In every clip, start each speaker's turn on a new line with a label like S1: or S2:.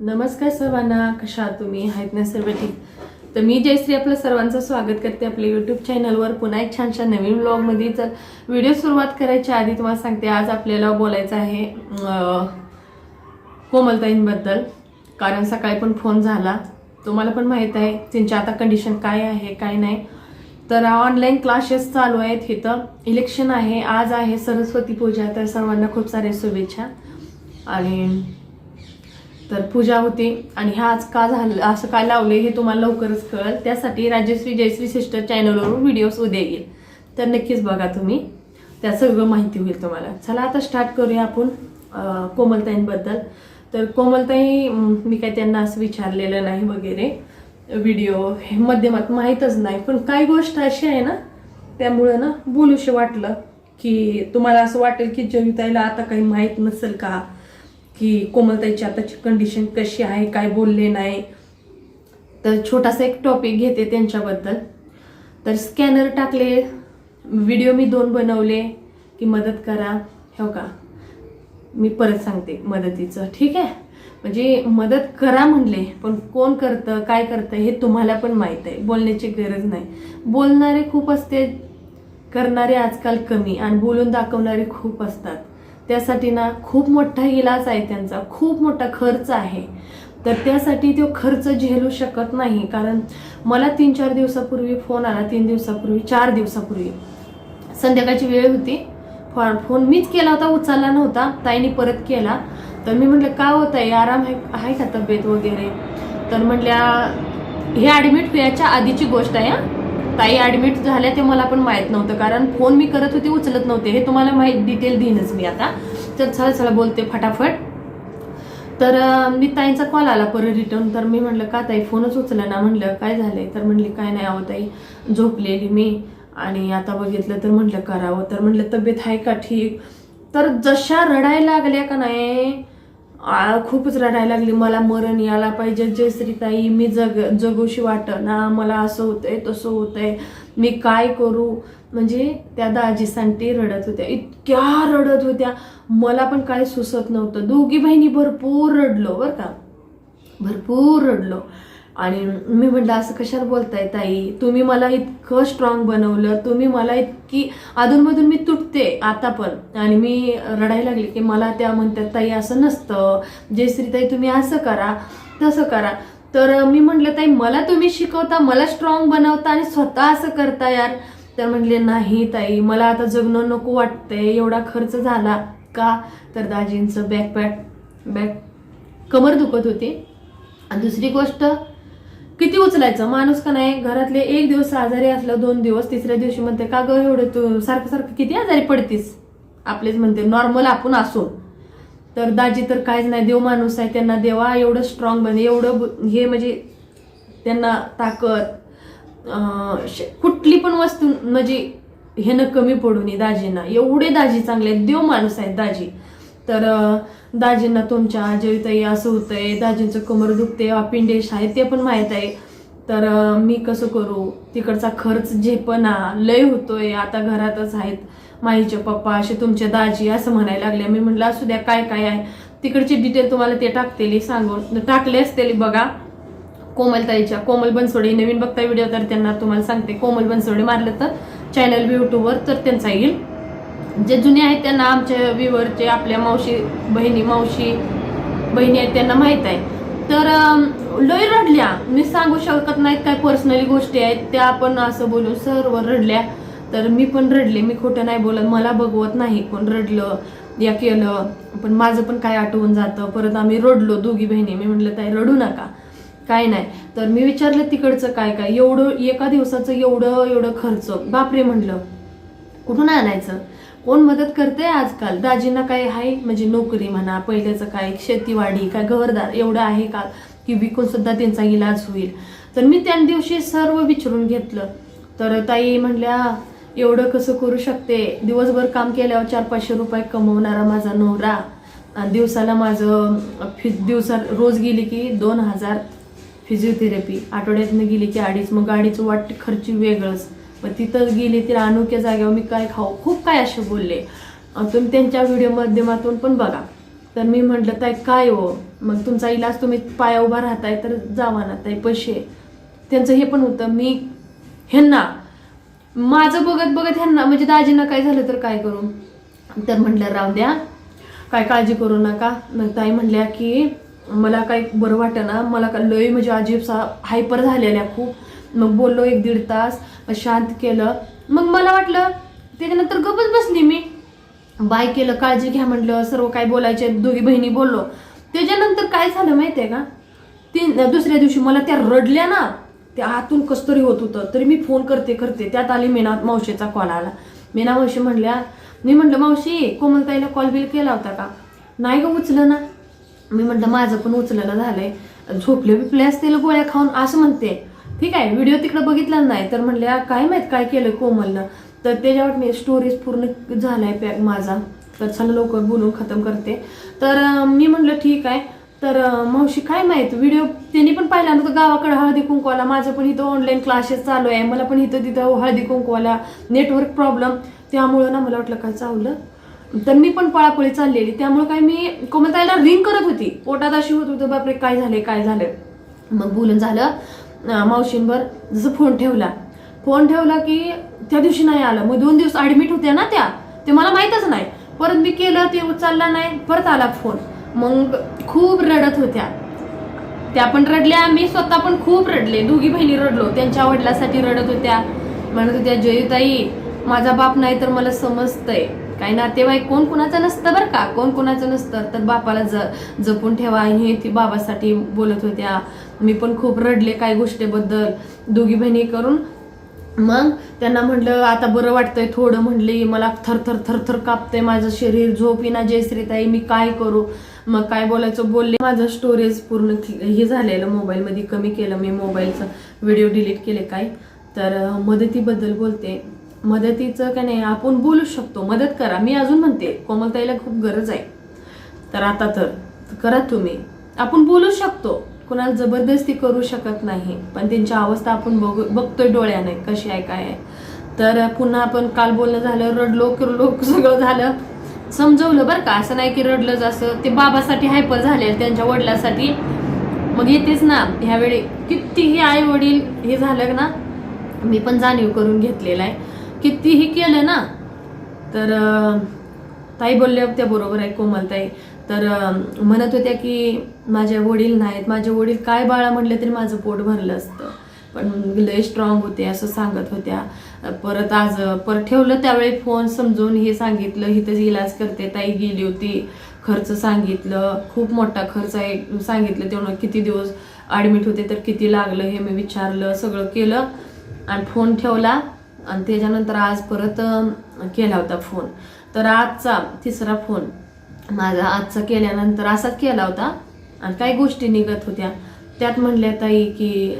S1: नमस्कार सर्वांना कशा आहात तुम्ही? आहेत ना सर्व ठीक? तर मी जयश्री आपलं सर्वांचं स्वागत करते आपल्या यूट्यूब चॅनलवर पुन्हा एक छानशा नवीन ब्लॉगमध्ये तर व्हिडिओ सुरुवात करायच्या आधी तुम्हाला सांगते आज आपल्याला बोलायचं आहे कोमलताईंबद्दल. कारण सकाळी पण फोन झाला. तुम्हाला पण माहीत आहे त्यांची आता कंडिशन काय आहे काय नाही. तर ऑनलाईन क्लासेस चालू आहेत इथं. इलेक्शन आहे आज आहे सरस्वती पूजा. तर सर्वांना खूप साऱ्या शुभेच्छा. आणि तर पूजा होती आणि ह्या आज का झालं असं काय लावले हे तुम्हाला लवकरच कळेल. त्यासाठी राजश्री जयश्री सिस्टर चॅनलवरून व्हिडिओज उद्या येईल. तर नक्कीच बघा तुम्ही. त्या सगळं माहिती होईल तुम्हाला. चला आता स्टार्ट करूया आपण कोमलताईंबद्दल. तर कोमलताई मी काय त्यांना असं विचारलेलं नाही वगैरे. व्हिडिओ हे माध्यमात माहीतच नाही. पण काही गोष्ट अशी आहे ना त्यामुळं ना बोलूशी वाटलं की तुम्हाला असं वाटेल की जविताईला आता काही माहीत नसेल का? की कोमलताईची आताची कंडिशन कशी आहे काय बोलले नाही. तर छोटासा एक टॉपिक घेते त्यांच्याबद्दल. तर स्कॅनर टाकले व्हिडिओ मी दोन बनवले की मदत करा. हो का? मी परत सांगते मदतीचं. ठीक आहे? म्हणजे मदत करा म्हणले पण कोण करतं काय करतं हे तुम्हाला पण माहीत आहे. बोलण्याची गरज नाही. बोलणारे खूप असते करणारे आजकाल कमी आणि बोलून दाखवणारे खूप असतात. त्यासाठी ना खूप मोठा इलाज आहे त्यांचा खूप मोठा खर्च आहे. तर त्यासाठी तो खर्च झेलू शकत नाही कारण मला तीन चार दिवसापूर्वी फोन आला तीन दिवसापूर्वी चार दिवसापूर्वी. संध्याकाळची वेळ होती. फॉ फोन मीच केला होता उचलला नव्हता ताईने परत केला. तर मी म्हटलं का होत आहे आराम आहे आहे का तब्येत वगैरे? तर म्हटल्या हे ॲडमिट व्हायच्या आधीची गोष्ट आहे हा. ताई ॲडमिट झाल्या ते मला पण माहीत नव्हतं कारण फोन मी करत होते उचलत नव्हते. हे तुम्हाला माहीत डिटेल देईनच मी आता. तर चला चला बोलते फटाफट. तर मी ताईंचा कॉल आला परत रिटर्न तर मी म्हटलं का ताई फोनच उचला ना म्हटलं काय झालंय? तर म्हटली काय नाही आहो ताई झोपलेली मी आणि आता बघितलं तर म्हटलं करावं. तर म्हटलं तब्येत आहे का ठीक? तर जशा रडायला लागल्या का नाही खूपच रडायला लागली. मला मरण यायला पाहिजे. जयश्रीताई मी जग जगूशी वाटना मला असं होतंय तसं होतंय. मी काय करू? म्हणजे त्या दाजीसाठी रडत होत्या. इतक्या रडत होत्या. मला पण काय सुचत नव्हतं. दोघी बहिणी भरपूर रडलो बरं का. भरपूर रडलो. आणि मी म्हटलं असं कशाला बोलताय ताई? तुम्ही मला इतकं स्ट्रॉंग बनवलं तुम्ही मला इतकी अधूनमधून मी तुटते आता पण. आणि मी रडायला लागले की मला त्या म्हणतात ताई असं नसतं. जयश्री ताई तुम्ही असं करा तसं करा. तर मी म्हटलं ताई मला तुम्ही शिकवता मला स्ट्रॉंग बनवता आणि स्वतः असं करता यार. तर म्हणले नाही ताई मला आता जगणं नको वाटतंय. एवढा खर्च झाला का? तर दाजींचं बॅकपॅक बॅक कमर दुखत होती. आणि दुसरी गोष्ट किती उचलायचं? माणूस का नाही? घरातले एक दिवस आजारी असलं दोन दिवस तिसऱ्या दिवशी म्हणते का ग एवढं तू सारखं सारखं किती आजारी पडतीस? आपलेच म्हणते नॉर्मल आपण असो. तर दाजी तर काहीच नाही देव माणूस आहे त्यांना देवा एवढं स्ट्रॉंग बने एवढं ब- हे म्हणजे त्यांना ताकद श- कुठली पण वस्तू म्हणजे हे न कमी पडू नये दाजींना. एवढे दाजी चांगले आहेत देव माणूस आहेत दाजी. तर दाजींना तुमच्या जयताई असं होतंय दाजींचं कमर दुखते अपिंडेश आहे ते पण माहीत आहे. तर मी कसं करू? तिकडचा खर्च झेपना लय होतोय आता घरातच आहेत. माईचे पप्पा असे तुमचे दाजी असं म्हणायला लागले. मी म्हटलं असू द्या काय काय आहे? तिकडची डिटेल तुम्हाला ते टाकतेली सांगून. टाकले असतेली बघा. कोमलताईच्या कोमल बनसोडे नवीन बघता व्हिडिओ तर त्यांना तुम्हाला सांगते. कोमल बनसोडे मारलं तर चॅनल यूट्यूबवर तर त्यांचा येईल. जे जुने आहेत त्यांना आमच्या व्यूवरचे आपल्या मावशी बहिणी मावशी बहिणी आहेत त्यांना माहीत आहे. तर लय रडल्या. मी सांगू शकत नाहीत काय पर्सनली गोष्टी आहेत त्या आपण असं बोलू सर्व रडल्या. तर मी पण रडले. मी खोटं नाही बोलत. मला बघवत नाही कोण रडलं या केलं. पण माझं पण काय आठवून जातं. परत आम्ही रडलो दोघी बहिणी. मी म्हटलं ताई रडू नका. काय नाही. तर मी विचारलं तिकडचं काय काय? एवढं एका दिवसाचं एवढं एवढं खर्च. बापरे म्हटलं. कुठून आणायचं? कोण मदत करते आजकाल? दाजींना काय आहे? म्हणजे नोकरी म्हणा पहिल्याचं काय? शेतीवाडी काय घरदार? एवढं आहे का? की विकून सुद्धा त्यांचा इलाज होईल. तर मी त्या दिवशी सर्व विचारून घेतलं. तर ताई म्हणल्या एवढं कसं करू शकते? दिवसभर काम केल्यावर चार पाचशे रुपये कमवणारा माझा नवरा. आणि दिवसाला माझं फि दिवसा रोज गेली की दोन हजार फिजिओथेरपी आठवड्यातनं गेली की अडीच. मग गाडीचं वाट खर्च वेगळंच. मग तिथं गेली तर अनोख्या जागेवर मी काय खाऊ खूप काय असे बोलले. तुम्ही त्यांच्या व्हिडिओ माध्यमातून पण बघा. तर मी म्हटलं ताई काय हो? मग तुमचा इलाज तुम्ही पाया उभा राहताय तर जावा ना ताई पैसे. त्यांचं हे पण होतं. मी ह्यांना माझं बघत बघत ह्यांना म्हणजे दाजींना काय झालं तर काय करू? तर म्हटलं राहू द्या. काय काळजी करू नका. मग ताई म्हणल्या की मला काही बरं वाटेना मला का लय म्हणजे अजिबसा हायपर झालेल्या खूप. मग बोललो एक दीड तास. शांत केलं. मग मला वाटलं त्याच्यानंतर गपच बसली मी. बाय केलं काळजी घ्या म्हटलं सर्व काय बोलायचे दोघी बहिणी बोललो. त्याच्यानंतर काय झालं माहितीये का? तीन दुसऱ्या दिवशी मला त्या रडल्या ना त्या आतून कसतरी होत होतं. तरी मी फोन करते करते त्यात आली मीना मावशीचा कॉल आला. मीना मावशी म्हणल्या मी म्हटलं मावशी कोमलताईला कॉल बिल केला होता का? नाही का उचलं ना. मी म्हटलं माझं पण उचललं झालंय. झोपले बिपले असतील गोळ्या खाऊन असं म्हणते. ठीक आहे व्हिडिओ तिकडं बघितला नाही तर म्हणल्या काय माहीत काय केलं कोमलनं? तर त्याच्यावर मी स्टोरीज पूर्ण झालाय पॅक माझा तर छान लवकर बोलून खतम करते. तर मी म्हटलं ठीक आहे. तर मावशी काय माहीत व्हिडिओ त्यांनी पण पाहिला ना तर गावाकडे हळदी कुंकवाला माझं पण इथं ऑनलाईन क्लासेस चालू आहे मला पण इथं तिथं हळदी कुंकवाला नेटवर्क प्रॉब्लेम त्यामुळं ना मला वाटलं काय चावलं? तर मी पण पळापळी चाललेली त्यामुळे काय मी कोमताईला रिंग करत होती. पोटात अशी होत होतं बापरे काय झाले काय झालं मग बोलून झालं मावशींवर जसं फोन ठेवला. फोन ठेवला की त्या दिवशी नाही आलं. मग दोन दिवस ऍडमिट होत्या ना त्या. ते मला माहीतच नाही. परत मी केलं ते उचलला नाही परत आला फोन. मग खूप रडत होत्या. त्या पण रडल्या मी स्वतः पण खूप रडले. दोघी बहिणी रडलो. त्यांच्या वडिलासाठी रडत होत्या. म्हणत होत्या जयुताई माझा बाप नाही तर मला समजतंय. काही नातेवाईक कोण कोणाचं नसतं बरं का? कोण कोणाचं नसतं. तर बापाला ज जपून ठेवा. हे ती बाबासाठी बोलत होत्या. मी पण खूप रडले काही गोष्टीबद्दल दोघी बहिणी करून. मग त्यांना म्हटलं आता बरं वाटतंय थोडं म्हणली मला थरथर थरथर कापतंय माझं शरीर. झोप येईना जयश्रीताई मी काय करू? मग काय बोलायचं बोलले माझं स्टोरेज पूर्ण हे झालेलं मोबाईलमध्ये कमी केलं मी मोबाईलचं. व्हिडिओ डिलीट केले काय तर मदतीबद्दल बोलते. मदतीचं काय नाही आपण बोलू शकतो. मदत करा. मी अजून म्हणते कोमलताईला खूप गरज आहे. तर आता तर करा तुम्ही. आपण बोलू शकतो. कुणाला जबरदस्ती करू शकत नाही पण त्यांची अवस्था आपण बघू बघतोय डोळ्याने कशी आहे काय आहे. तर पुन्हा आपण काल बोलणं झालं रडलो किरलो सगळं झालं. समजवलं बरं का असं नाही की रडलंच असं ते बाबासाठी हायपर झाले त्यांच्या वडिलासाठी. मग येतेच ना ह्यावेळी कितीही आई वडील हे झालं ना मी पण जाणीव करून घेतलेला आहे. कितीही केलं ना तर ताई बोलल्या त्या बरोबर आहे कोमलताई. तर म्हणत होत्या की माझे वडील नाहीत माझे वडील काय बाळा म्हटले तरी माझं पोट भरलं असतं. पण लय स्ट्रॉंग होते असं सांगत होत्या. परत आज परत ठेवलं त्यावेळी फोन समजून हे सांगितलं इथंच इलाज करते ताई गेली होती खर्च सांगितलं खूप मोठा खर्च आहे सांगितलं तेवढं किती दिवस ॲडमिट होते तर किती लागलं हे मी विचारलं सगळं केलं आणि फोन ठेवला. आणि त्याच्यानंतर आज परत केला होता फोन तर आजचा तिसरा फोन माझा आजचा केल्यानंतर असाच केला होता. आणि काही गोष्टी निघत होत्या. त्यात म्हणल्या ताई की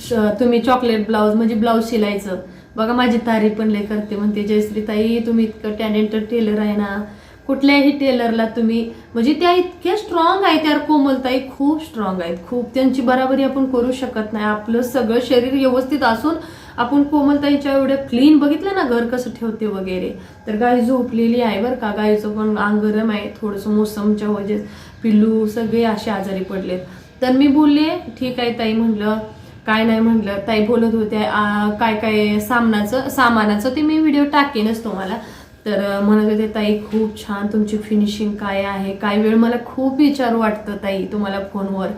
S1: श- तुम्ही चॉकलेट ब्लाऊज म्हणजे ब्लाऊज शिलायचं. बघा माझी तारीफ पण लय करते म्हणते जयश्री ताई तुम्ही इतकं टॅलेंटेड टेलर आहे ना. कुठल्याही टेलरला तुम्ही म्हणजे त्या इतक्या स्ट्रॉंग आहेत त्या कोमलताई खूप स्ट्रॉंग आहेत. खूप त्यांची बराबरी आपण करू शकत नाही. आपलं सगळं शरीर व्यवस्थित असून आपण कोमलताईच्या एवढं क्लीन बघितलं ना घर कसं ठेवते वगैरे. तर गाय झोपलेली आहे बरं का. गायचं पण अंग गरम आहे थोडंसं मोसमच्या वजेस पिल्लू सगळे असे आजारी पडलेत. तर मी बोलले ठीक आहे ताई म्हणलं. काय नाही म्हटलं ताई बोलत होत्या काय काय सामनाचं सामानाचं ते मी व्हिडिओ टाकेनच तुम्हाला. तर म्हणत होते ताई खूप छान तुमची फिनिशिंग काय आहे? काय वेळ मला खूप विचार वाटतं ताई तुम्हाला फोनवर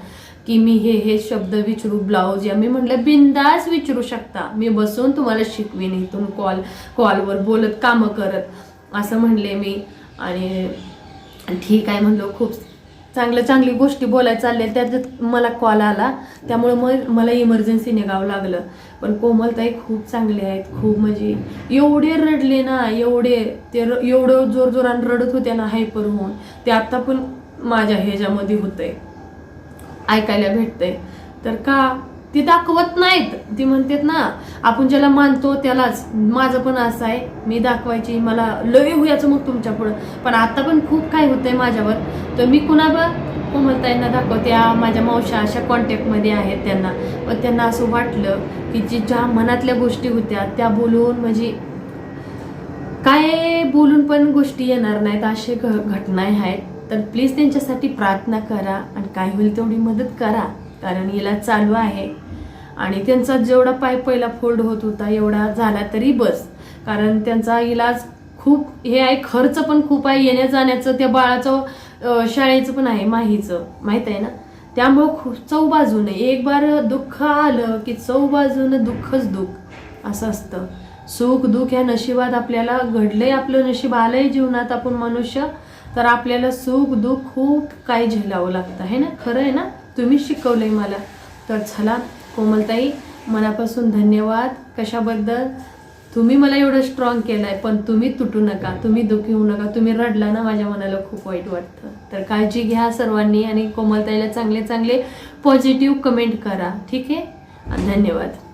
S1: की मी हे हे शब्द विचारू ब्लाऊज या. मी म्हटलं बिंदास विचारू शकता. मी बसून तुम्हाला शिकवीन. इथून कॉल कॉलवर बोलत कामं करत. असं म्हणले मी. आणि ठीक आहे म्हणलो खूप चांगलं चांगली गोष्टी बोलायला चालल्या. त्याच्यात मला कॉल आला. त्यामुळे मग मला इमर्जन्सी निघावं लागलं. पण कोमलताई खूप चांगले आहेत. खूप म्हणजे एवढे रडले ना एवढे ते एवढं जोरजोरानं रडत होते ना हायपर होऊन. ते आत्ता पण माझ्या ह्याच्यामध्ये होतंय. ऐकायला भेटतंय. तर का? ती दाखवत नाहीत. ती म्हणतात ना आपण ज्याला मानतो त्यालाच. माझं पण असं आहे. मी दाखवायची मला लय होयाचं मग तुमच्या पुढं. पण आता पण खूप काय होतंय माझ्यावर. तर मी कुणावर कोमलताईंना दाखवत्या माझ्या मावशा अशा कॉन्टॅक्टमध्ये आहेत त्यांना. पण त्यांना असं वाटलं की जी ज्या मनातल्या गोष्टी होत्या त्या बोलून म्हणजे काय बोलून पण गोष्टी येणार नाहीत. असे घ- घटना आहेत. तर प्लीज त्यांच्यासाठी प्रार्थना करा आणि काय होईल तेवढी मदत करा कारण इलाज चालू आहे. आणि त्यांचा जेवढा पाय पहिला फोल्ड होत होता एवढा झाला तरी बस. कारण त्यांचा इलाज खूप हे आहे खर्च पण खूप आहे येण्या जाण्याचं त्या बाळाचं शाळेचं पण आहे माहीचं. माहीत आहे ना? त्यामुळं खूप चौबाजूने एक बार दुःख आलं की चौबाजूनं दुःखच दुःख. असं असतं. सुख दुःख ह्या नशिबात आपल्याला घडलंय आपलं नशीब आलंय जीवनात आपण मनुष्य. तर आपल्याला सुख दुःख खूप काही झेलावं लागतं. आहे ना? खरं आहे ना? तुम्ही शिकवलंय मला. तर चला कोमलताई मनापासून धन्यवाद. कशाबद्दल? तुम्ही मला एवढं स्ट्रॉंग केलंय पण तुम्ही तुटू नका. तुम्ही दुःखी होऊ नका. तुम्ही रडला ना माझ्या मनाला खूप वाईट वाटतं. तर काळजी घ्या सर्वांनी आणि कोमलताईला चांगले चांगले पॉझिटिव्ह कमेंट करा. ठीक आहे? धन्यवाद.